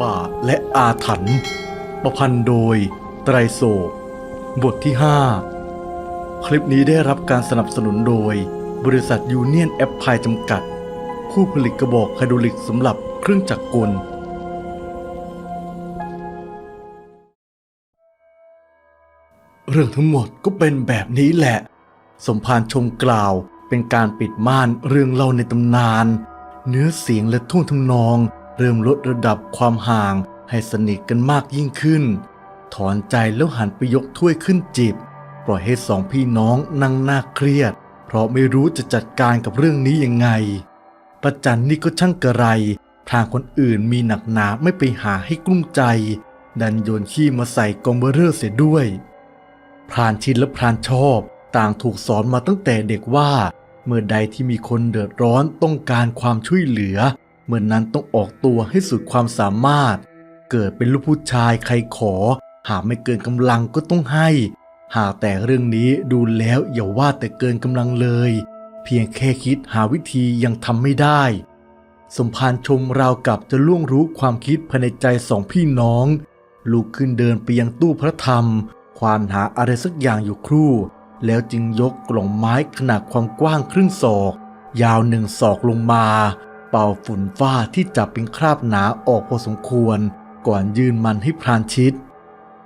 ป่าและอาถรรพ์ประพันธ์โดยไตรโศก บทที่ 5 คลิปนี้ได้รับการสนับสนุนโดย บริษัทยูเนียนแอปพายจำกัด ผู้ผลิตกระบอกไฮดรอลิกสำหรับเครื่องจักรกล เรื่องทั้งหมดก็เป็นแบบนี้แหละ สมภารชมกล่าวเป็นการปิดม่านเรื่องเล่าในตำนาน เนื้อเสียงและท่วงทำนอง เริ่มลดระดับความห่างให้สนิทกันมากยิ่งขึ้น ถอนใจแล้วหันไปยกถ้วยขึ้นจิบ ปล่อยให้สองพี่น้องนั่งหน้าเครียด เพราะไม่รู้จะจัดการกับเรื่องนี้ยังไงประจันนี่ก็ช่างกระไร ทางคนอื่นมีหนักหนาไม่ไปหาให้กลุ้มใจ ดันโยนขี้มาใส่กองเบอร์เรอร์เสียด้วย พรานชินและพรานชอบต่างถูกสอนมาตั้งแต่เด็กว่า เมื่อใดที่มีคนเดือดร้อนต้องการความช่วยเหลือ เมื่อนนั้นต้องออกตัวให้สุดความสามารถ เกิดเป็นลูกผู้ชายใครขอ หากไม่เกินกำลังก็ต้องให้ หากแต่เรื่องนี้ดูแล้วอย่าว่าแต่เกินกำลังเลย เพียงแค่คิดหาวิธียังทำไม่ได้ สมภารชมราวกับจะล่วงรู้ความคิดภายในใจสองพี่น้องลุกขึ้นเดินไปยังตู้พระธรรม ควานหาอะไรสักอย่างอยู่ครู่ แล้วจึงยกกล่องไม้ขนาดความกว้างครึ่งศอก ยาวหนึ่งศอกลงมา เป่าฝุ่นฟ้าที่จับเป็นคราบหนาออกพอสมควร ก่อนยืนมันให้พรานชิต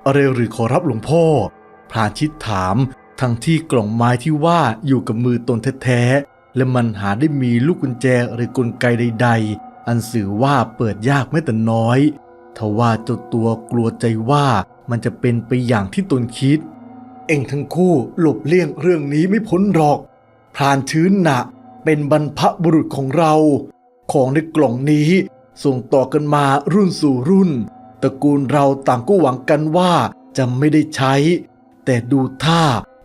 อะไรหรือขอรับหลวงพ่อ พรานชิตถาม ทั้งที่กล่องไม้ที่ว่าอยู่กับมือตนแท้ๆและมันหาได้มีลูกกุญแจหรือกลไกใด ๆ อันสื่อว่าเปิดยากไม่แต่น้อยทว่าเจ้าตัวกลัวใจว่ามันจะเป็นไปอย่างที่ตนคิด เองทั้งคู่หลบเลี่ยงเรื่องนี้ไม่พ้นหรอก พรานชื้นหนะเป็นบรรพบุรุษของเรา ของในกล่องนี้ ส่งต่อกันมารุ่นสู่รุ่น ตระกูลเราต่างก็หวังกันว่าจะไม่ได้ใช้ แต่ดูท่า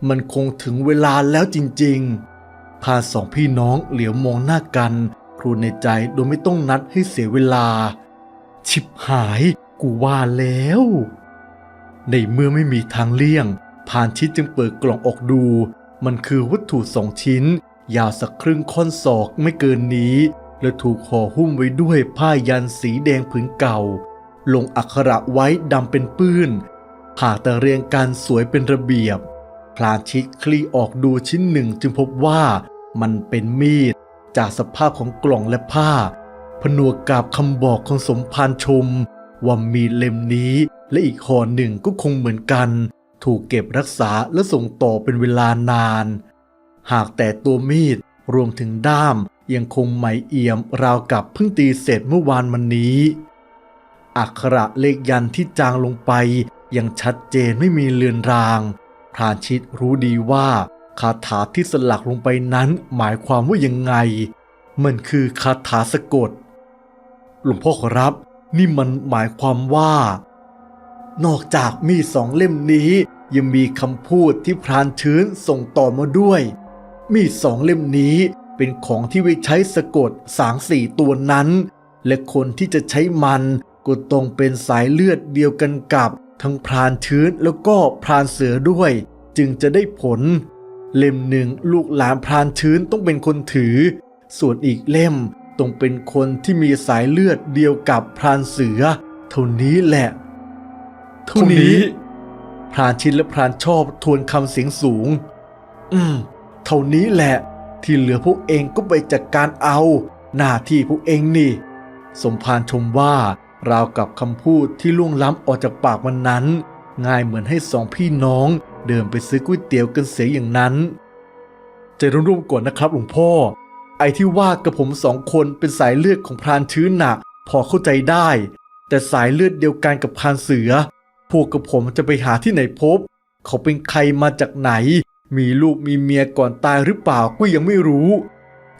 มันคงถึงเวลาแล้วจริงๆพาสองพี่น้องเหลียวมองหน้ากัน ครูในใจโดยไม่ต้องนัดให้เสียเวลา ชิบหายกูว่าแล้ว ในเมื่อไม่มีทางเลี่ยงพานชิดจึงเปิดกล่องออกดู มันคือวัตถุสองชิ้น ยาวสักครึ่งค่อนศอกไม่เกินนี้ และถูกห่อหุ้มไว้ด้วยผ้ายันสีแดงผืนเก่า ลงอักขระไว้ดำเป็นปื้นหากแต่เรียงกันสวยเป็นระเบียบ พลานชิดคลี่ออกดูชิ้นหนึ่งจึงพบว่ามันเป็นมีด จากสภาพของกล่องและผ้า ผนวกกับคำบอกของสมภารชม ว่ามีดเล่มนี้และอีกห่อหนึ่งก็คงเหมือนกัน ถูกเก็บรักษาและส่งต่อเป็นเวลานาน หากแต่ตัวมีดรวมถึงด้าม ยังคงไหมเอี่ยมราวกับเพิ่งตีเสร็จเมื่อวานมันนี้ อักขระเลขยันที่จางลงไปยังชัดเจนไม่มีเลือนรางพรานชิตรู้ดีว่าคาถาที่สลักลงไปนั้นหมายความว่ายังไง มันคือคาถาสะกด หลวงพ่อครับ นี่มันหมายความว่า นอกจากมีสองเล่มนี้ ยังมีคำพูดที่พรานชื้นส่งต่อมาด้วย มีสองเล่มนี้ เป็นของที่ไว้ใช้สะกดสางสี่ตัวนั้น และคนที่จะใช้มันก็ต้องเป็นสายเลือดเดียวกันกับ ทั้งพรานชื้นแล้วก็พรานเสือด้วย จึงจะได้ผล เล่มหนึ่งลูกหลานพรานชื้นต้องเป็นคนถือ ส่วนอีกเล่มต้องเป็นคนที่มีสายเลือดเดียวกับพรานเสือ เท่านี้แหละ เท่านี้ พรานชินและพรานชอบทวนคำเสียงสูง อืม เท่านี้แหละ ที่เหลือพวกเองก็ไปจัดการเอา หน้าที่พวกเองนี่ สมภารชมว่าราวกับคำพูดที่ล่วงล้ำออกจากปากมันนั้น ง่ายเหมือนให้สองพี่น้องเดินไปซื้อก๋วยเตี๋ยวกันเสียอย่างนั้นใจร่วมๆก่อนนะครับหลวงพ่อ ไอ้ที่ว่ากับผมสองคนเป็นสายเลือดของพรานชื้นหนะพอเข้าใจได้ แต่สายเลือดเดียวกันกับพรานเสือ พวกกับผมจะไปหาที่ไหนพบ เขาเป็นใครมาจากไหน มีลูกมีเมียก่อนตายหรือเปล่าก็ยังไม่รู้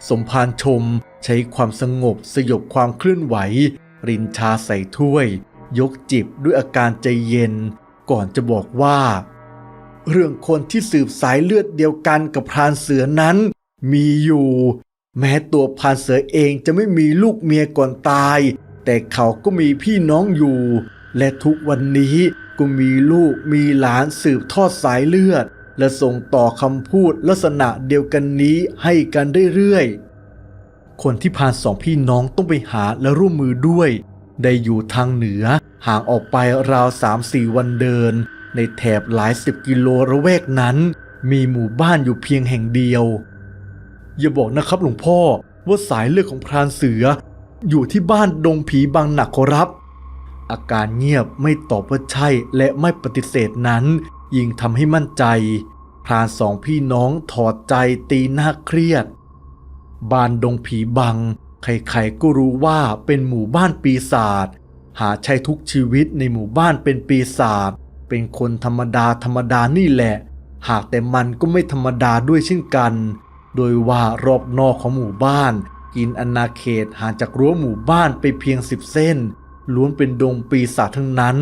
สมภารชมใช้ความสงบสยบความเคลื่อนไหว รินชาใส่ถ้วย ยกจิบด้วยอาการใจเย็น ก่อนจะบอกว่า เรื่องคนที่สืบสายเลือดเดียวกันกับพรานเสือนั้น มีอยู่ แม้ตัวพรานเสือเองจะไม่มีลูกเมียก่อนตาย แต่เขาก็มีพี่น้องอยู่ และทุกวันนี้ก็มีลูกมีหลานสืบทอดสายเลือด และส่งต่อคำพูดลักษณะเดียวกันนี้ให้กันเรื่อยๆ คนที่พานสองพี่น้องต้องไปหาและร่วมมือด้วย ได้อยู่ทางเหนือห่างออกไปราวสามสี่วันเดิน ในแถบหลายสิบกิโลระแวกนั้น มีหมู่บ้านอยู่เพียงแห่งเดียว อย่าบอกนะครับหลวงพ่อว่าสายเลือดของพรานเสือ อยู่ที่บ้านดงผีบางหนักขอรับ อาการเงียบไม่ตอบว่าใช่และไม่ปฏิเสธนั้น ยิ่งทำให้มั่นใจ พรานสองพี่น้องถอดใจตีหน้าเครียด บ้านดงผีบัง ใครๆก็รู้ว่าเป็นหมู่บ้านปีศาจหาใช่ทุกชีวิตในหมู่บ้านเป็นปีศาจเป็นคนธรรมดาธรรมดานี่แหละ หากแต่มันก็ไม่ธรรมดาด้วยเช่นกัน โดยว่ารอบนอกของหมู่บ้าน กินอนาเขตห่างจากรั้วหมู่บ้านไปเพียงสิบเส้นล้วนเป็นดงปีศาจทั้งนั้น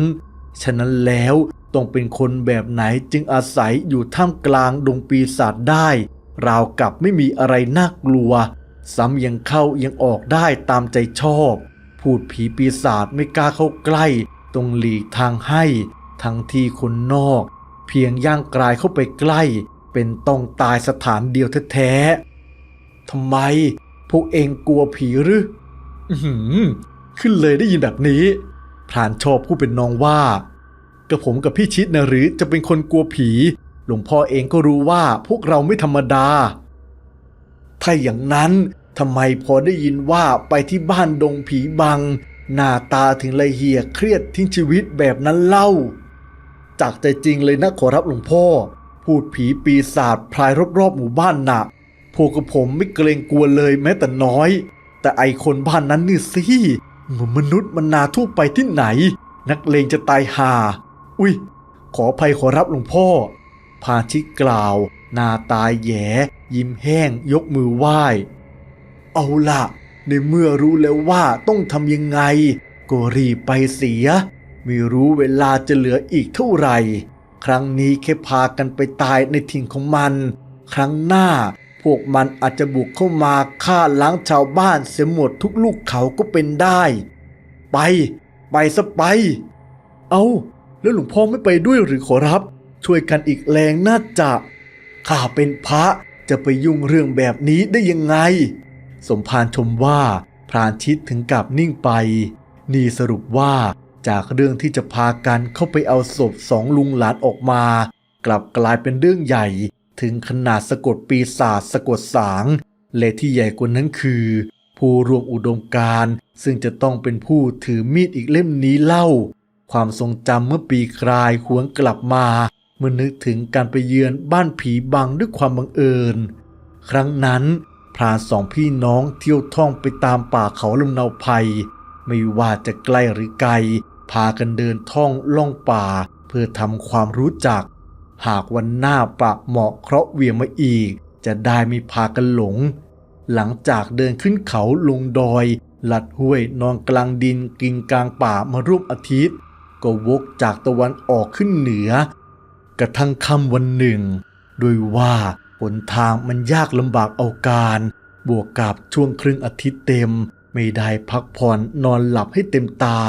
ฉะนั้นแล้ว ต้องเป็นคนแบบไหนจึงอาศัยอยู่ท่ามกลางดงปีศาจได้ ราวกับไม่มีอะไรน่ากลัว ซ้ำยังเข้ายังออกได้ตามใจชอบ พูดผีปีศาจไม่กล้าเข้าใกล้ ต้องหลีกทางให้ ทั้งที่คนนอก เพียงย่างกลายเข้าไปใกล้ เป็นต้องตายสถานเดียวแท้ๆทำไม พวกเองกลัวผีหรือ อือหือขึ้นเลยได้ยินแบบนี้พรานชอบผู้เป็นน้องว่า กับผมกับพี่ชิดนะหรือจะเป็นคนกลัวผี หลวงพ่อเองก็รู้ว่าพวกเราไม่ธรรมดา ถ้าอย่างนั้นทำไมพอได้ยินว่าไปที่บ้านดงผีบัง หน้าตาถึงเละเหียเครียดทิ้งชีวิตแบบนั้นเล่า จากใจจริงเลยนะขอรับหลวงพ่อ พูดผีปีศาจพลายรอบๆหมู่บ้านน่ะพวกกับผมไม่เกรงกลัวเลยแม้แต่น้อย แต่ไอคนบ้านนั้นนี่สิเหมือนมนุษย์มันนาทั่วไปที่ไหน นักเลงจะตายห่า อุ้ย ขออภัยขอรับหลวงพ่อ พาชิกล่าวหน้าตายแหยยิ้มแห้ง ยกมือไหว้ เอาละในเมื่อรู้แล้วว่าต้องทำยังไง ก็รีบไปเสีย ไม่รู้เวลาจะเหลืออีกเท่าไหร่ ครั้งนี้แค่พากันไปตายในถิ่นของมัน ครั้งหน้าพวกมันอาจจะบุกเข้ามาฆ่าล้างชาวบ้านเสียหมดทุกลูกเขาก็เป็นได้ ไป ไปซะไป เอา แล้วหลวงพ่อไม่ไปด้วยหรือขอรับ ช่วยกันอีกแรงน่าจะข้าเป็นพระจะไปยุ่งเรื่องแบบนี้ได้ยังไง สมภารชมว่าพรานชิดถึงกับนิ่งไป นี่สรุปว่าจากเรื่องที่จะพากันเข้าไปเอาศพสองลุงหลานออกมา กลับกลายเป็นเรื่องใหญ่ ถึงขนาดสะกดปีศาจสะกดสาง และที่ใหญ่กว่านั้นคือ ผู้รวมอุดมการซึ่งจะต้องเป็นผู้ถือมีดอีกเล่มนี้เล่า ความทรงจำเมื่อปีคลายหวนกลับมา เมื่อนึกถึงการไปเยือนบ้านผีบังด้วยความบังเอิญ ครั้งนั้นพรานสองพี่น้องเที่ยวท่องไปตามป่าเขาลำเนาภัย ไม่ว่าจะใกล้หรือไกล พากันเดินท่องล่องป่า เพื่อทำความรู้จัก หากวันหน้าปะเหมาะเคราะห์เวียงมาอีก จะได้ไม่พากันหลง หลังจากเดินขึ้นเขาลงดอย หลัดห้วยนอนกลางดินกินกลางป่ามารูปอาทิตย์ ก็วกจากตะวันออกขึ้นเหนือ กระทั่งค่ำวันหนึ่งโดยว่าหนทางมันยากลำบากเอาการ บวกกับช่วงครึ่งอาทิตย์เต็ม ไม่ได้พักผ่อนนอนหลับให้เต็มตา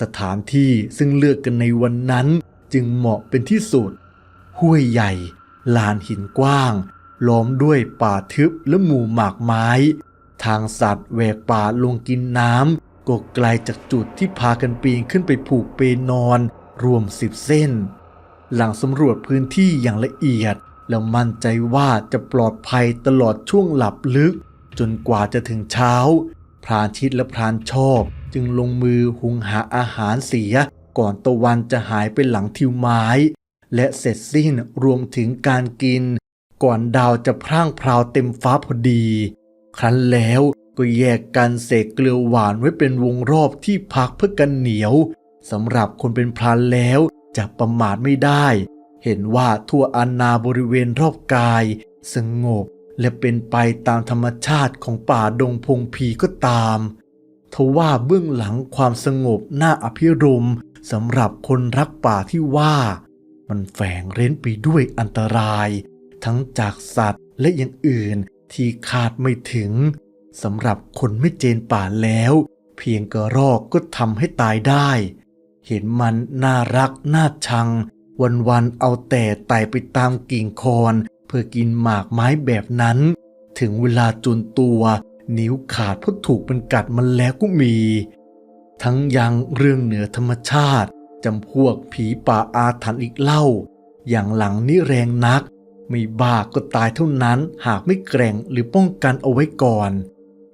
สถานที่ซึ่งเลือกกันในวันนั้นจึงเหมาะเป็นที่สุด ห้วยใหญ่ ลานหินกว้าง ล้อมด้วยป่าทึบและหมู่หมากไม้ ทางสัตว์แหวกป่าลงกินน้ำ ก็ไกลจากจุดที่พากันปีนขึ้นไปผูกเปนอน รวมสิบเส้น หลังสำรวจพื้นที่อย่างละเอียด แล้วมั่นใจว่าจะปลอดภัยตลอดช่วงหลับลึก จนกว่าจะถึงเช้า พรานชิดและพรานชอบ จึงลงมือหุงหาอาหารเสียก่อนตะวันจะหายไปหลังทิวไม้ และเสร็จสิ้นรวมถึงการกิน ก่อนดาวจะพร่างพราวเต็มฟ้าพอดี ครั้นแล้ว ก็แยกกันเสกเกลือหวานไว้เป็นวงรอบที่พักเพื่อกันเหนียวสำหรับคนเป็นพรานแล้วจะประมาทไม่ได้ เห็นว่าทั่วอาณาบริเวณรอบกาย สงบและเป็นไปตามธรรมชาติของป่าดงพงพีก็ตามทว่าเบื้องหลังความสงบน่าอภิรมสำหรับคนรักป่าที่ว่า มันแฝงเร้นไปด้วยอันตราย ทั้งจากสัตว์และอย่างอื่นที่คาดไม่ถึง สำหรับคนไม่เจนป่าแล้ว เพียงกระรอกก็ทำให้ตายได้ เห็นมันน่ารักน่าชัง วันๆเอาแต่ไต่ไปตามกิ่งคอนเพื่อกินหมากไม้แบบนั้น ถึงเวลาจนตัว นิ้วขาดเพราะถูกมันกัดมันแล้วก็มี ทั้งยังเรื่องเหนือธรรมชาติจำพวกผีป่าอาถรรพ์อีกเล่า อย่างหลังนี่แรงนัก ไม่บ้าก็ตายเท่านั้นหากไม่แกร่งหรือป้องกันเอาไว้ก่อน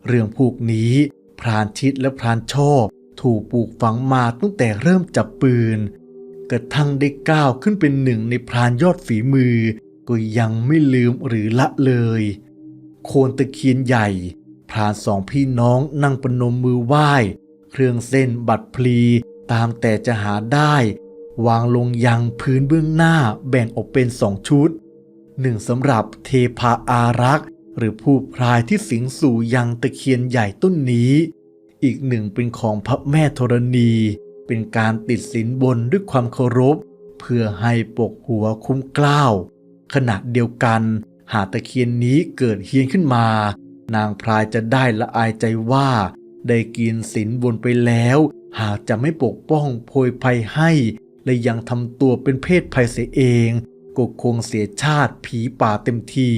เรื่องพวกนี้พรานชิดและพรานชอบถูกปลูกฝังมาตั้งแต่เริ่มจับปืน กระทั่งได้ก้าวขึ้นเป็นหนึ่งในพรานยอดฝีมือ ก็ยังไม่ลืมหรือละเลย โคนตะเคียนใหญ่ พรานสองพี่น้องนั่งปนมมือไหว้ เครื่องเส้นบัตรพลีตามแต่จะหาได้ วางลงยังพื้นเบื้องหน้าแบ่งออกเป็นสองชุดหนึ่งสำหรับเทพาอารักษ์ หรือผู้พรายที่สิงสู่ยังตะเคียนใหญ่ต้นนี้ อีกหนึ่งเป็นของพระแม่ธรณี เป็นการติดสินบนด้วยความเคารพ เพื่อให้ปกหัวคุ้มกล้าว ขณะเดียวกันหากตะเคียนนี้เกิดเฮียนขึ้นมา นางพรายจะได้ละอายใจว่า ได้กินสินบนไปแล้ว หากจะไม่ปกป้องโพยภัยให้ และยังทำตัวเป็นเพศภัยเสียเองก็คงเสียชาติผีป่าเต็มที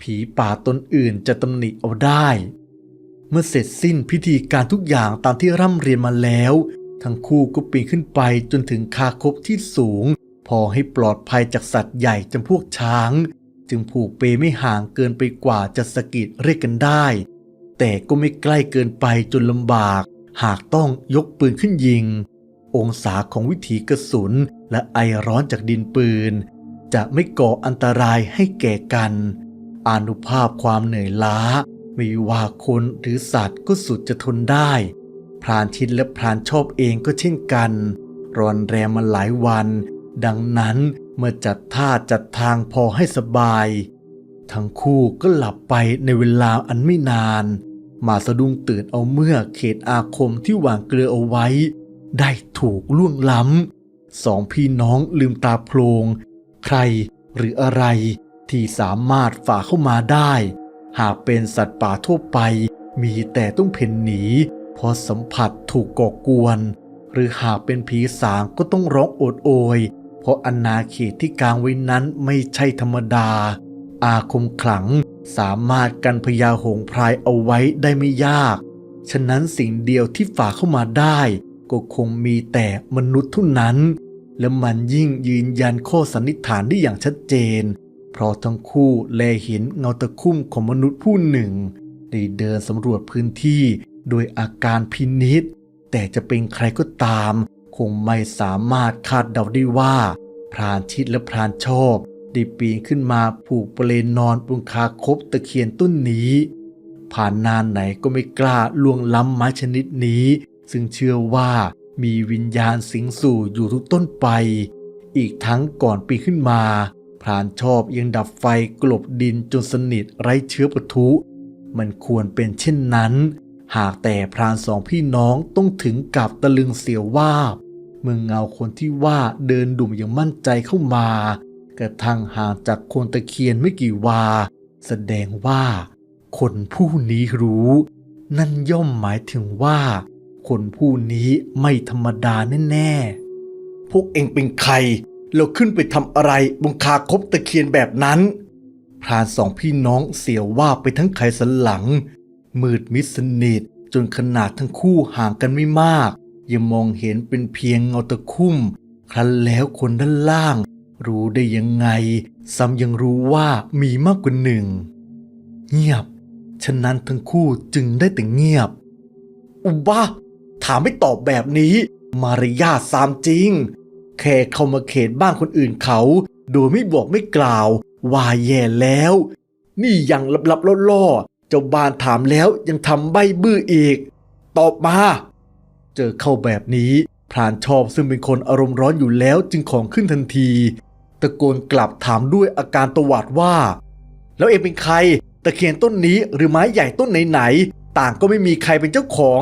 ผีป่าตนอื่นจะตำหนิเอาได้ เมื่อเสร็จสิ้นพิธีการทุกอย่างตามที่ร่ำเรียนมาแล้ว ทั้งคู่ก็ปีนขึ้นไปจนถึงคาคบที่สูง พอให้ปลอดภัยจากสัตว์ใหญ่จำพวกช้าง จึงผูกเปไม่ห่างเกินไปกว่าจะสะกิดเรียกกันได้ แต่ก็ไม่ใกล้เกินไปจนลำบาก หากต้องยกปืนขึ้นยิง องศาของวิถีกระสุนและไอร้อนจากดินปืน จะไม่ก่ออันตรายให้แก่กัน อานุภาพความเหนื่อยล้าไม่ว่าคนหรือสัตว์ก็สุดจะทนได้ พรานชิดและพรานชอบเองก็เช่นกันรอนแรมมาหลายวัน ดังนั้นเมื่อจัดท่าจัดทางพอให้สบาย ทั้งคู่ก็หลับไปในเวลาอันไม่นาน มาสะดุ้งตื่นเอาเมื่อเขตอาคมที่วางเกลือเอาไว้ ได้ถูกล่วงล้ำสองพี่น้องลืมตาโพลง ใครหรืออะไร ที่สามารถฝ่าเข้ามาได้ หากเป็นสัตว์ป่าทั่วไป มีแต่ต้องเพ่นหนีเพราะสัมผัสถูกก่อกวน หรือหากเป็นผีสางก็ต้องร้องโอดโอยเพราะอนาเขตที่กลางไว้นั้นไม่ใช่ธรรมดา อาคมขลังสามารถกันพญาหงพรายเอาไว้ได้ไม่ยาก ฉะนั้นสิ่งเดียวที่ฝ่าเข้ามาได้ ก็คงมีแต่มนุษย์เท่านั้น และมันยิ่งยืนยันข้อสันนิษฐานได้อย่างชัดเจน ราะทั้งคู่แลเห็นเงาตะคุ่มของมนุษย์ผู้หนึ่ง ได้เดินสำรวจพื้นที่โดยอาการพินิษแต่จะเป็นใครก็ตาม คงไม่สามารถคาดเดาได้ว่า พรานชิดและพรานชอบ ได้ปีนขึ้นมาผูกปลนนอนบนคาคบตะเคียนต้นนี้ ผ่านนานไหนก็ไม่กล้าล่วงล้ำไม้ชนิดนี้ ซึ่งเชื่อว่ามีวิญญาณสิงสู่อยู่ทุกต้นไป อีกทั้งก่อนปีนขึ้นมา พรานชอบยังดับไฟกลบดินจนสนิทไร้เชื้อปะทุ มันควรเป็นเช่นนั้น หากแต่พรานสองพี่น้องต้องถึงกับตะลึงเสียวว่าบเมื่อเงาคนที่ว่าเดินดุ่มอย่างมั่นใจเข้ามา กระทั่งห่างจากโคนตะเคียนไม่กี่วา แสดงว่า คนผู้นี้รู้ นั่นย่อมหมายถึงว่า คนผู้นี้ไม่ธรรมดาแน่ๆพวกเองเป็นใคร แล้วขึ้นไปทำอะไรบนคาคบตะเคียนแบบนั้น พรานสองพี่น้องเสียวว่าไปทั้งไขสันหลัง มืดมิดสนิทจนขนาดทั้งคู่ห่างกันไม่มาก ยังมองเห็นเป็นเพียงเงาตะคุ่ม ครั้นแล้วคนด้านล่าง รู้ได้ยังไง ซ้ำยังรู้ว่ามีมากกว่าหนึ่ง เงียบ ฉะนั้นทั้งคู่จึงได้แต่เงียบ อุบะถามไม่ตอบแบบนี้ มารยาทสามจริง แค่เข้ามาเขตบ้านคนอื่นเขา โดยไม่บอกไม่กล่าว ว่าแย่แล้ว นี่ยังลับๆล่อๆเจ้าบ้านถามแล้วยังทำใบบื้ออีก ตอบมา เจอเข้าแบบนี้พรานชอบซึ่งเป็นคนอารมณ์ร้อนอยู่แล้วจึงของขึ้นทันที ตะโกนกลับถามด้วยอาการตวาดว่า แล้วเองเป็นใคร ตะเคียนต้นนี้หรือไม้ใหญ่ต้นไหนๆต่างก็ไม่มีใครเป็นเจ้าของ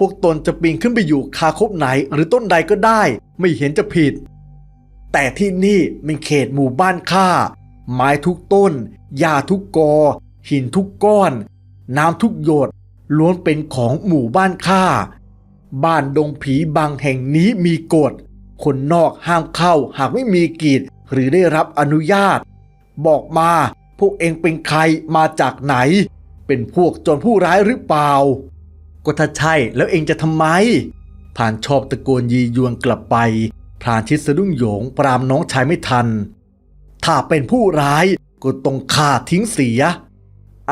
พวกตนจะปีนขึ้นไปอยู่คาคบไหนหรือต้นใดก็ได้ ไม่เห็นจะผิด แต่ที่นี่เป็นเขตหมู่บ้านข้าไม้ทุกต้นหญ้าทุกกอ หินทุกก้อน น้ำทุกหยดล้วนเป็นของหมู่บ้านข้าบ้านดงผีบางแห่งนี้มีกฎ คนนอกห้ามเข้าหากไม่มีกีดหรือได้รับอนุญาต บอกมาพวกเองเป็นใครมาจากไหน เป็นพวกโจรผู้ร้ายหรือเปล่า ก็ถ้าใช่แล้วเองจะทำไมพรานชอบตะโกนยียวนกลับไปพรานชิดสะดุ้งโหยงปรามน้องชายไม่ทัน ถ้าเป็นผู้ร้ายก็ต้องฆ่าทิ้งเสีย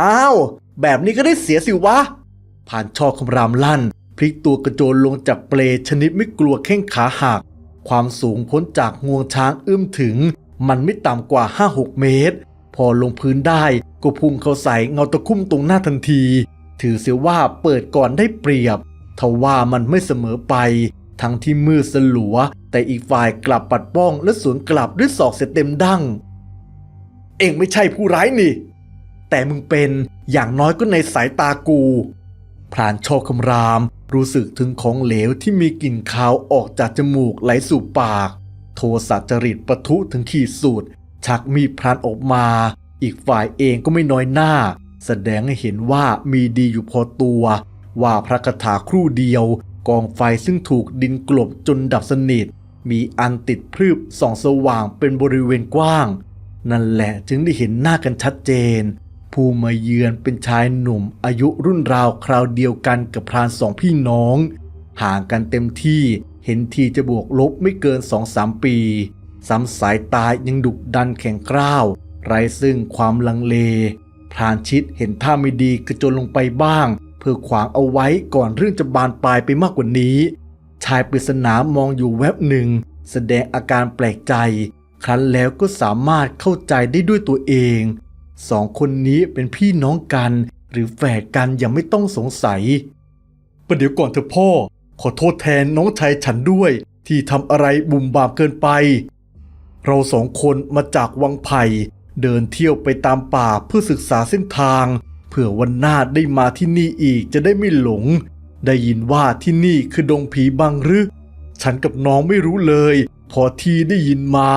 อ้าว แบบนี้ก็ได้เสียสิวะผ่านชอบคำรามลั่น พลิกตัวกระโจนลงจากเปลชนิดไม่กลัวแข้งขาหัก ความสูงพ้นจากงวงช้างเอื้อมถึง มันไม่ต่ำกว่า 5-6 เมตร พอลงพื้นได้ก็พุ่งเข้าใส่เงาตะคุ่มตรงหน้าทันที ถือเสียว่าเปิดก่อนได้เปรียบทว่ามันไม่เสมอไป ทั้งที่มือสลัว แต่อีกฝ่ายกลับปัดป้องและสวนกลับด้วยศอกเสร็จเต็มดั้ง เองไม่ใช่ผู้ร้ายนี่ แต่มึงเป็นอย่างน้อยก็ในสายตากูพรานโชคคำราม รู้สึกถึงของเหลวที่มีกลิ่นคาวออกจากจมูกไหลสู่ปาก โทสะจริตปะทุถึงขีดสุด ชักมีดพรานออกมา อีกฝ่ายเองก็ไม่น้อยหน้า แสดงให้เห็นว่ามีดีอยู่พอตัว ว่าพระคาถาครู่เดียว กองไฟซึ่งถูกดินกลบจนดับสนิทมีอันติดพรึบส่องสว่างเป็นบริเวณกว้าง นั่นแหละจึงได้เห็นหน้ากันชัดเจน ผู้มาเยือนเป็นชายหนุ่มอายุรุ่นราวคราวเดียวกันกับพรานสองพี่น้อง ห่างกันเต็มที่เห็นทีจะบวกลบไม่เกินสองสามปีซ้ำสายตายังดุดันแข็งกร้าว ไร้ซึ่งความลังเล พรานชิดเห็นท่าไม่ดีกระโจนลงไปบ้าง เพื่อขวางเอาไว้ก่อนเรื่องจะบานปลายไปมากกว่านี้ ชายปริศนามองอยู่แวบหนึ่ง แสดงอาการแปลกใจ ครั้นแล้วก็สามารถเข้าใจได้ด้วยตัวเองสองคนนี้เป็นพี่น้องกัน หรือแฝดกันยังไม่ต้องสงสัยประเดี๋ยวก่อนเถอะพ่อ ขอโทษแทนน้องชายฉันด้วย ที่ทำอะไรบุ่มบามเกินไป เราสองคนมาจากวังไผ่ เดินเที่ยวไปตามป่าเพื่อศึกษาเส้นทาง เผื่อวันหน้าได้มาที่นี่อีกจะได้ไม่หลง ได้ยินว่าที่นี่คือดงผีบางหรือ ฉันกับน้องไม่รู้เลย พอทีได้ยินมา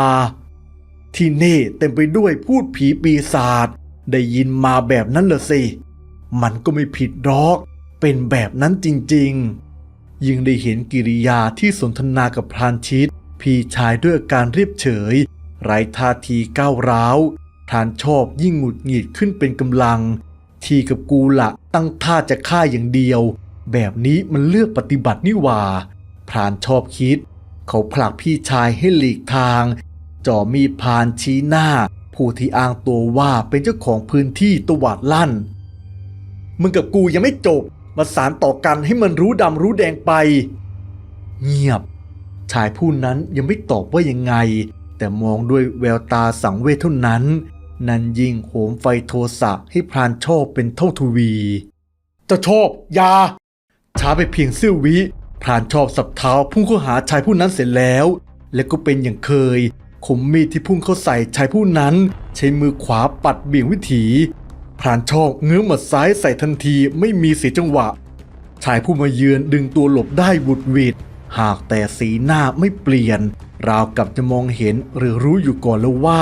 ที่นี่เต็มไปด้วยพูดผีปีศาจได้ยินมาแบบนั้นเหรอสิ มันก็ไม่ผิดหรอก เป็นแบบนั้นจริงๆ ยิ่งได้เห็นกิริยาที่สนทนากับพรานชิต พี่ชายด้วยอาการเรียบเฉยไร้ท่าทีก้าวร้าว พรานชอบยิ่งหงุดหงิดขึ้นเป็นกำลัง ทีกับกูละตั้งท่าจะฆ่าอย่างเดียว แบบนี้มันเลือกปฏิบัตินี่หว่าพรานชอบคิด เขาผลักพี่ชายให้หลีกทาง จ่อมีดพานชี้หน้า ผู้ที่อ้างตัวว่าเป็นเจ้าของพื้นที่ตวาดลั่น มึงกับกูยังไม่จบ มาสารต่อกันให้มันรู้ดำรู้แดงไป เงียบ ชายผู้นั้นยังไม่ตอบว่ายังไง แต่มองด้วยแววตาสังเวชเท่านั้น นั่นยิ่งโหมไฟโทสะให้พรานโชอบเป็นเท่าทวี เจะชอบอยา ช้าไปเพียงเสี้ยววิพรานชอบสับเท้าพุ่งเข้าหาชายผู้นั้นเสร็จแล้ว และก็เป็นอย่างเคยคมมีดที่พุ่งเข้าใส่ชายผู้นั้น ใช้มือขวาปัดเบี่ยงวิถีพรานชอบเงื้อหมัดซ้ายใส่ทันทีไม่มีเสียจังหวะ ชายผู้มาเยือนดึงตัวหลบได้บุดวิดหากแต่สีหน้าไม่เปลี่ยน ราวกับจะมองเห็นหรือรู้อยู่ก่อนแล้วว่า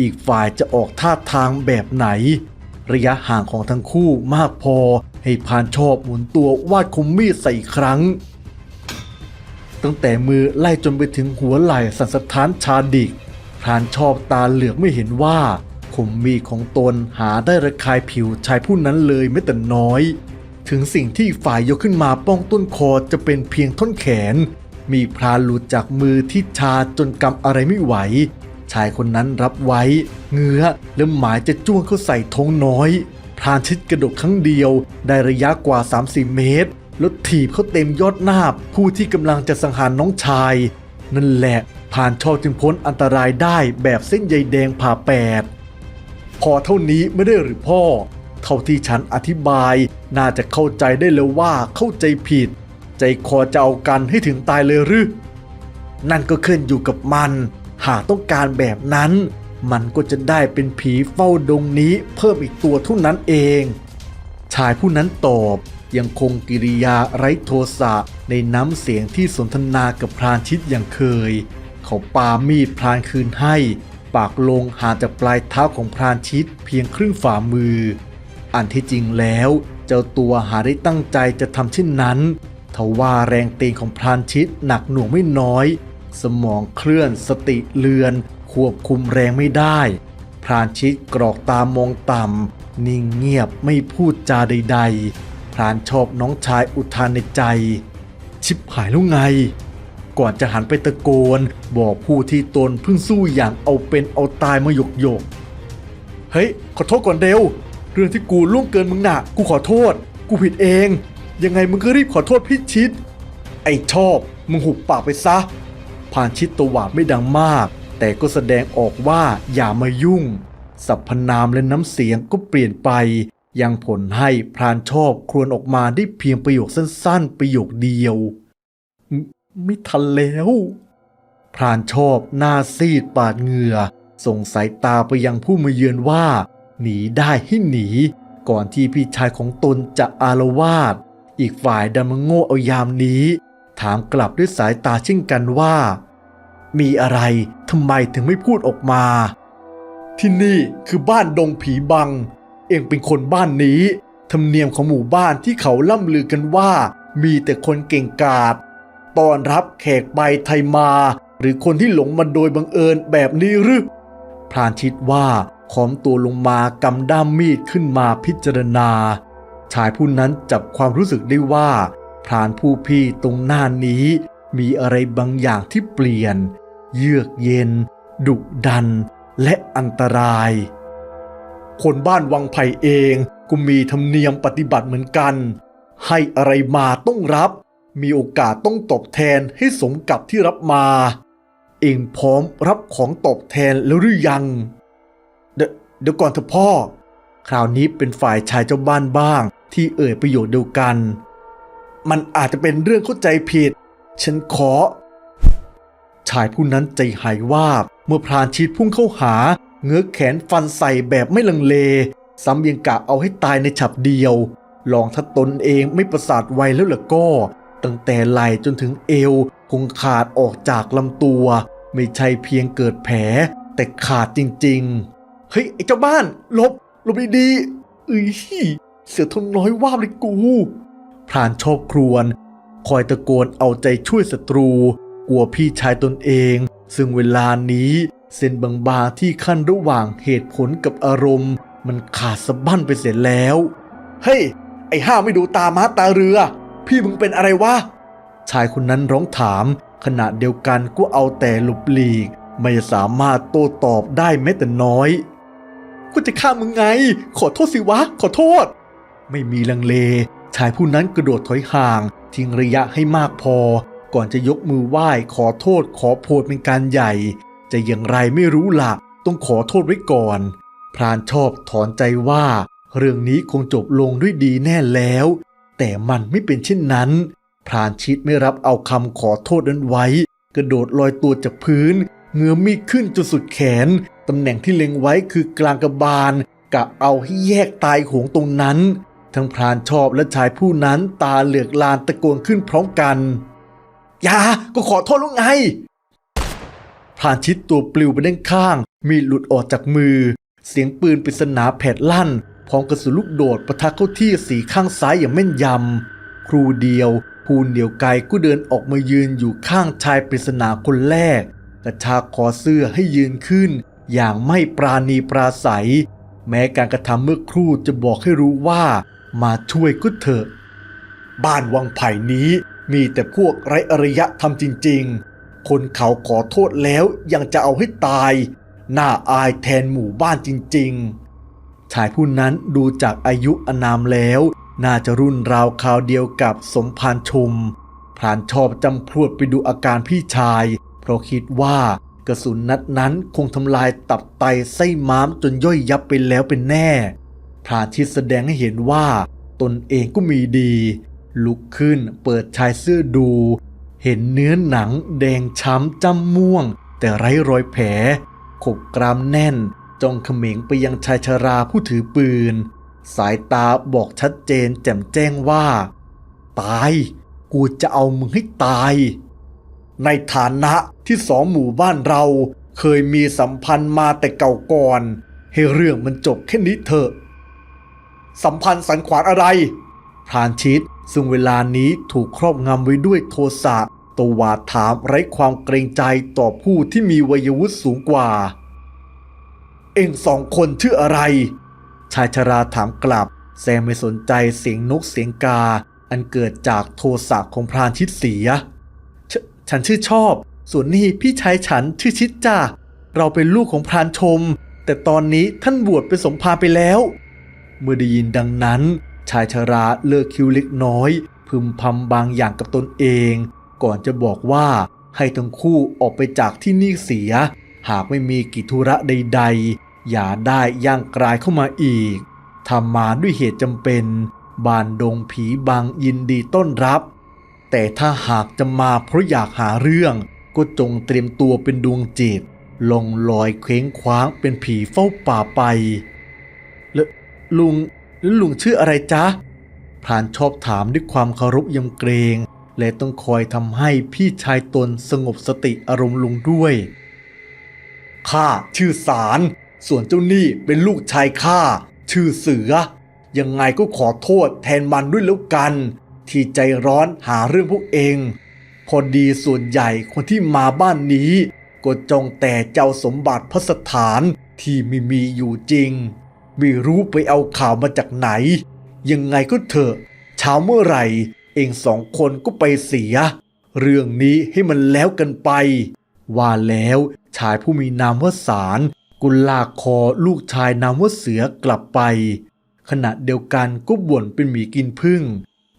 อีกฝ่ายจะออกท่าทางแบบไหน ระยะห่างของทั้งคู่มากพอให้พรานชอบหมุนตัววาดคมมีดใส่อีกครั้ง ตั้งแต่มือไล่จนไปถึงหัวไหล่สันสถานชาดิกพรานชอบตาเหลือกไม่เห็นว่าคมมีดของตนหาได้ระคายผิวชายผู้นั้นเลยไม่แต่น้อย ถึงสิ่งที่ฝ่ายยกขึ้นมาป้องต้นคอจะเป็นเพียงท่อนแขน มีพรานหลุดจากมือที่ชาจนกำอะไรไม่ไหว ชายคนนั้นรับไว้ เงื้อและหมายจะจ้วงเข้าใส่ทงน้อยพรานชิดกระดกครั้งเดียว ได้ระยะกว่า30เมตร แล้วถีบเขาเต็มยอดหน้าผู้ที่กำลังจะสังหารน้องชาย นั่นแหละผ่านชอบจึงพ้นอันตรายได้แบบเส้นใยแดงผ่าแปด พอเท่านี้ไม่ได้หรือพ่อ เท่าที่ฉันอธิบายน่าจะเข้าใจได้แล้วว่าเข้าใจผิด ใจคอจะเอากันให้ถึงตายเลยหรือนั่นก็ขึ้นอยู่กับมัน หากต้องการแบบนั้น มันก็จะได้เป็นผีเฝ้าดงนี้เพิ่มอีกตัวเท่านั้นเอง ชายผู้นั้นตอบยังคงกิริยาไร้โทสะในน้ำเสียงที่สนทนากับพรานชิดอย่างเคย เขาปามีดพรานคืนให้ ปากลงห่างจากปลายเท้าของพรานชิดเพียงครึ่งฝ่ามือ อันที่จริงแล้ว เจ้าตัวหาได้ตั้งใจจะทำเช่นนั้นทว่าแรงตีนของพรานชิดหนักหน่วงไม่น้อย สมองเคลื่อนสติเลือน ควบคุมแรงไม่ได้ พรานชิดกรอกตามองต่ำ นิ่งเงียบไม่พูดจาใด ๆ พรานชอบน้องชายอุทานในใจ ชิบหายแล้วไง ก่อนจะหันไปตะโกน บอกผู้ที่ตนเพิ่งสู้อย่างเอาเป็นเอาตายมาหยกหยกเฮ้ย ขอโทษก่อนเดวเรื่องที่กูล่วงเกินมึงหนะกูขอโทษ กูผิดเอง ยังไงมึงก็รีบขอโทษพี่ชิด ไอชอบ มึงหุบปากไปซะ ผ่านชิดตวาดไม่ดังมาก แต่ก็แสดงออกว่าอย่ามายุ่งสรรพนามและน้ำเสียงก็เปลี่ยนไป ยังผลให้พรานชอบครวญออกมาได้เพียงประโยคสั้นๆ ประโยคเดียวไม่ไม่ทันแล้ว พรานชอบหน้าซีดปาดเหงื่อ ส่งสายตาไปยังผู้มาเยือนว่า หนีได้ให้หนี ก่อนที่พี่ชายของตนจะอารวาสอีกฝ่ายดันมาโง่เอายามนี้ ถามกลับด้วยสายตาเช่นกันว่า มีอะไรทำไมถึงไม่พูดออกมา ที่นี่คือบ้านดงผีบัง เองเป็นคนบ้านนี้ ธรรมเนียมของหมู่บ้านที่เขาล่ำลือกันว่า มีแต่คนเก่งกาจตอนรับแขกไปไทยมา หรือคนที่หลงมาโดยบังเอิญแบบนี้หรือพรานชิดว่าขอมตัวลงมากำด้ามมีดขึ้นมาพิจารณา ชายผู้นั้นจับความรู้สึกได้ว่า พรานผู้พี่ตรงหน้านี้ มีอะไรบางอย่างที่เปลี่ยน เยือกเย็น ดุดัน และอันตราย คนบ้านวังไผ่เองก็มีธรรมเนียมปฏิบัติเหมือนกัน ให้อะไรมาต้องรับ มีโอกาสต้องตอบแทนให้สมกับที่รับมา เองพร้อมรับของตอบแทนแล้วหรือยัง เดี๋ยวก่อนเถอะพ่อ คราวนี้เป็นฝ่ายชายเจ้าบ้านบ้างที่เอ่ยประโยชน์เดียวกัน มันอาจจะเป็นเรื่องเข้าใจผิด ฉันขอ ชายผู้นั้นใจหายวาบ เมื่อพรานชีดพุ่งเข้าหา เงื้อแขนฟันใส่แบบไม่ลังเล ซ้ำยังกะเอาให้ตายในฉับเดียว ลองถ้าตนเองไม่ประสาทไวแล้วล่ะก็ ตั้งแต่ไหล่จนถึงเอว คงขาดออกจากลำตัว ไม่ใช่เพียงเกิดแผล แต่ขาดจริง ๆ เฮ้ย ไอ้เจ้าบ้าน ลบ ลบดีๆเอ้ยเสือทนน้อยว่าเลยกู พรานชอบครวน คอยตะโกนเอาใจช่วยศัตรู กลัวพี่ชายตนเอง ซึ่งเวลานี้ เส้นบางๆที่ขั้นระหว่างเหตุผลกับอารมณ์ มันขาดสะบั้นไปเสร็จแล้ว เฮ้ย ไอ้ห้าไม่ดูตาม้าตาเรือ พี่มึงเป็นอะไรวะ ชายคนนั้นร้องถาม ขณะเดียวกันก็เอาแต่หลบหลีก ไม่สามารถโต้ตอบได้แม้แต่น้อยกูจะฆ่ามึงไง ขอโทษสิวะ ขอโทษ ไม่มีลังเล ชายผู้นั้นกระโดดถอยห่าง ทิ้งระยะให้มากพอ ก่อนจะยกมือไหว้ขอโทษขอโพดเป็นการใหญ่ จะอย่างไรไม่รู้ละต้องขอโทษไว้ก่อน พรานชอบถอนใจว่า เรื่องนี้คงจบลงด้วยดีแน่แล้ว แต่มันไม่เป็นเช่นนั้น พรานชิดไม่รับเอาคำขอโทษนั้นไว้ กระโดดลอยตัวจากพื้นเงื้อมีดขึ้นจนสุดแขน ตำแหน่งที่เล็งไว้คือกลางกระบาลกะเอาให้แยกตายหงตรงนั้น ทั้งพรานชอบและชายผู้นั้นตาเหลือกลานตะโกนขึ้นพร้อมกันอย่าก็ขอโทษแล้วไง พรานชิดตัวปลิวไปด้านข้าง มีหลุดออกจากมือ เสียงปืนปริศนาแผดลั่น พร้อมกระสุนลูกโดดประทะเข้าที่สีข้างซ้ายอย่างแม่นยำ ครูเดียวภูนเดียวไกก็เดินออกมายืนอยู่ข้างชายปริศนาคนแรก กระชากคอเสื้อให้ยืนขึ้น อย่างไม่ปราณีปราศัย แม้การกระทำเมื่อครู่จะบอกให้รู้ว่า มาช่วยก็เถอะ บ้านวังไผ่นี้มีแต่พวกไร้อารยะทำจริง ๆ คนเขาขอโทษแล้วยังจะเอาให้ตาย น่าอายแทนหมู่บ้านจริง ๆ ชายผู้นั้นดูจากอายุอนามแล้ว น่าจะรุ่นราวคราวเดียวกับสมภารชมพรานชอบจำพรวดไปดูอาการพี่ชาย เพราะคิดว่ากระสุนนัดนั้นคงทำลายตับไตไส้ม้ามจนย่อยยับไปแล้วเป็นแน่ พระอานชิดแสดงให้เห็นว่า ตนเองก็มีดี ลุกขึ้นเปิดชายเสื้อดู เห็นเนื้อหนังแดงช้ำจ้ำม่วง แต่ไร้รอยแผล ขบกรามแน่นจ้องเขม็งไปยังชายชราผู้ถือปืน สายตาบอกชัดเจนแจ่มแจ้งว่า ตาย กูจะเอามึงให้ตาย ในฐานะที่สองหมู่บ้านเราเคยมีสัมพันธ์มาแต่เก่าก่อน ให้เรื่องมันจบแค่นี้เถอะ สัมพันธ์สันขวานอะไร พรานชิดซึ่งเวลานี้ถูกครอบงำไว้ด้วยโทสะตวาดถามไร้ความเกรงใจต่อผู้ที่มีวัยวุฒิสูงกว่า เอ็งสองคนชื่ออะไร ชายชราถามกลับ แซมไม่สนใจเสียงนกเสียงกา อันเกิดจากโทสะของพรานชิดเสียฉฉันชื่อชอบ ส่วนนี่พี่ชายฉันชื่อชิดจ้าเราเป็นลูกของพรานชม แต่ตอนนี้ท่านบวชเป็นสมภารไปแล้ว เมื่อได้ยินดังนั้น ชายชราเลิกคิ้วเล็กน้อย พึมพำบางอย่างกับตนเอง ก่อนจะบอกว่าให้ทั้งคู่ออกไปจากที่นี่เสีย หากไม่มีกิจธุระใด ๆ อย่าได้ย่างกลายเข้ามาอีกทำมาด้วยเหตุจำเป็นบานดงผีบางยินดีต้อนรับ แต่ถ้าหากจะมาเพราะอยากหาเรื่อง ก็จงเตรียมตัวเป็นดวงจิตลงลอยเคว้งคว้างเป็นผีเฝ้าป่าไป ลุงแล้วลุงชื่ออะไรจ๊ะพรานชอบถามด้วยความเคารพยำเกรง และต้องคอยทำให้พี่ชายตนสงบสติอารมณ์ลงด้วยข้าชื่อสารส่วนเจ้านี่เป็นลูกชายข้าชื่อเสือ ยังไงก็ขอโทษแทนมันด้วยแล้วกัน ที่ใจร้อนหาเรื่องพวกเอง พอดีส่วนใหญ่คนที่มาบ้านนี้ ก็จองแต่เจ้าสมบัติพระสถานที่ไม่มีอยู่จริง ไม่รู้ไปเอาข่าวมาจากไหน ยังไงก็เถอะเช้าเมื่อไหร่ เองสองคนก็ไปเสีย เรื่องนี้ให้มันแล้วกันไป ว่าแล้วชายผู้มีนามว่าสารกุลากคอลูกชายนามว่าเสือกลับไป ขณะเดียวกันก็บ่นเป็นหมีกินพึ่ง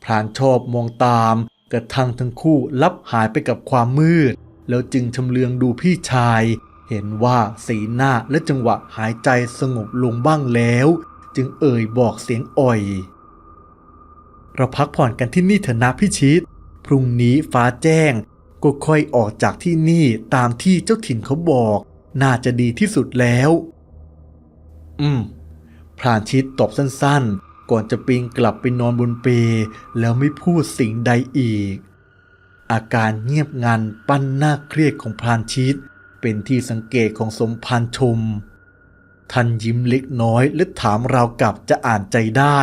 พรานชอบมองตามกระทั่งทั้งคู่ลับหายไปกับความมืด แล้วจึงชำเลืองดูพี่ชาย เห็นว่าสีหน้าและจังหวะหายใจสงบลงบ้างแล้ว จึงเอ่ยบอกเสียงอ่อย เราพักผ่อนกันที่นี่เถอะนะพี่ชิด พรุ่งนี้ฟ้าแจ้ง ก็ค่อยออกจากที่นี่ตามที่เจ้าถิ่นเขาบอก น่าจะดีที่สุดแล้ว อืม พรานชิดตอบสั้นๆ ก่อนจะปีนกลับไปนอนบนเปลแล้วไม่พูดสิ่งใดอีก อาการเงียบงันปั้นหน้าเครียดของพรานชิด เป็นที่สังเกตของสมภารชม ท่านยิ้มเล็กน้อยและถามเรากับจะอ่านใจได้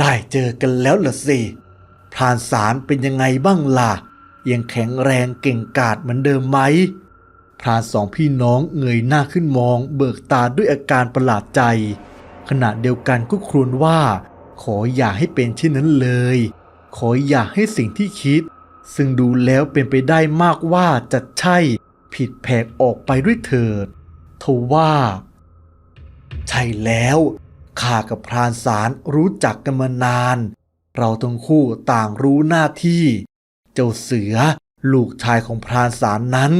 ได้เจอกันแล้วเหรอสิพรานสารเป็นยังไงบ้างล่ะ ยังแข็งแรงเก่งกาจเหมือนเดิมไหมพรานสองพี่น้องเงยหน้าขึ้นมองเบิกตาด้วยอาการประหลาดใจ ขณะเดียวกันก็ครวญว่า ขออย่าให้เป็นเช่นนั้นเลย ขออย่าให้สิ่งที่คิด ซึ่งดูแล้วเป็นไปได้มากว่าจะใช่ ผิดแผกออกไปด้วยเถิดทว่า ใช่แล้วข้ากับพรานสารรู้จักกันมานาน เราทั้งคู่ต่างรู้หน้าที่ เจ้าเสือลูกชายของพรานสารนั้น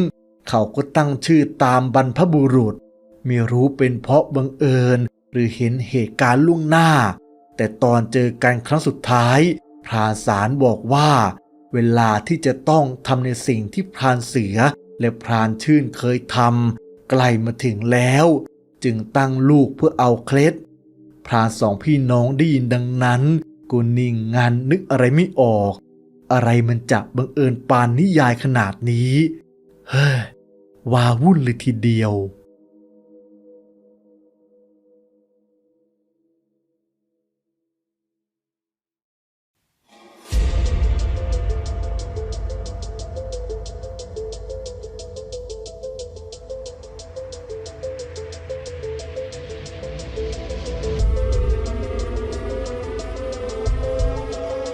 เขาก็ตั้งชื่อตามบรรพบุรุษไม่รู้เป็นเพราะบังเอิญหรือเห็นเหตุการณ์ล่วงหน้า แต่ตอนเจอกันครั้งสุดท้าย พรานสารบอกว่า เวลาที่จะต้องทำในสิ่งที่พรานเสือ และพรานชื่นเคยทำใกล้มาถึงแล้ว จึงตั้งลูกเพื่อเอาเคล็ด พรานสองพี่น้องได้ยินดังนั้นก็นิ่งงานนึกอะไรไม่ออก อะไรมันจะบังเอิญปานนิยายขนาดนี้ เฮ้ยวาวุ่นเลยทีเดียว